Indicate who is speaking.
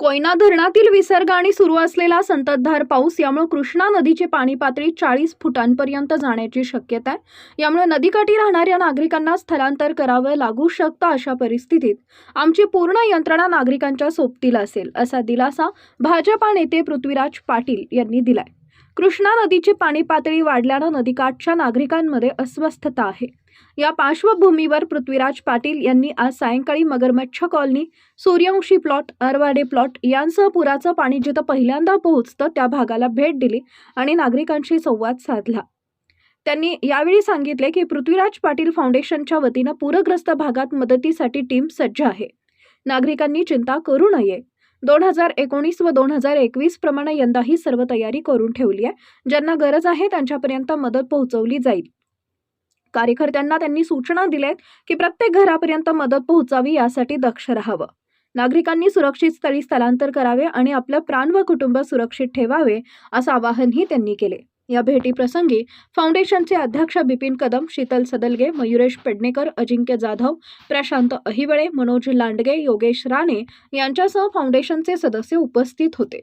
Speaker 1: कोयना धरणातील विसर्ग आणि सुरू असलेला संततधार पाऊस यामुळे कृष्णा नदीची पाणी पातळी चाळीस फुटांपर्यंत जाण्याची शक्यता आहे. यामुळे नदीकाठी राहणाऱ्या नागरिकांना स्थलांतर करावं लागू शकतं अशा परिस्थितीत आमची पूर्ण यंत्रणा नागरिकांच्या सोबतीला असेल असा दिलासा भाजपा नेते पृथ्वीराज पाटील यांनी दिलाय. कृष्णा नदीची पाणी पातळी वाढल्यानं नदीकाठच्या नागरिकांमध्ये अस्वस्थता आहे. या पार्श्वभूमीवर पृथ्वीराज पाटील यांनी आज सायंकाळी Magarmachh colony Suryavanshi plot Arwade plot यांसह पुराचं पाणी जिथं पहिल्यांदा पोहोचतं त्या भागाला भेट दिली आणि नागरिकांशी संवाद साधला. त्यांनी यावेळी सांगितले की पृथ्वीराज पाटील फाउंडेशनच्या वतीनं पूरग्रस्त भागात मदतीसाठी टीम सज्ज आहे. नागरिकांनी चिंता करू नये. दोन हजार एकोणीस व दोन हजार एकवीस प्रमाणे यंदाही सर्व तयारी करून ठेवली आहे. ज्यांना गरज आहे त्यांच्यापर्यंत मदत पोहोचवली जाईल. कार्यकर्त्यांना त्यांनी सूचना दिल्या की प्रत्येक घरापर्यंत मदत पोहोचावी यासाठी दक्ष राहावं. नागरिकांनी सुरक्षित स्थळी स्थलांतर करावे आणि आपलं प्राण व कुटुंब सुरक्षित ठेवावे असं आवाहनही त्यांनी केले. या भेटीप्रसंगी फाउंडेशनचे अध्यक्ष बिपिन कदम शीतल सदलगे मयुरेश पेडणेकर अजिंक्य जाधव प्रशांत अहिवळे मनोज लांडगे योगेश राणे यांच्यासह फाउंडेशनचे सदस्य उपस्थित होते.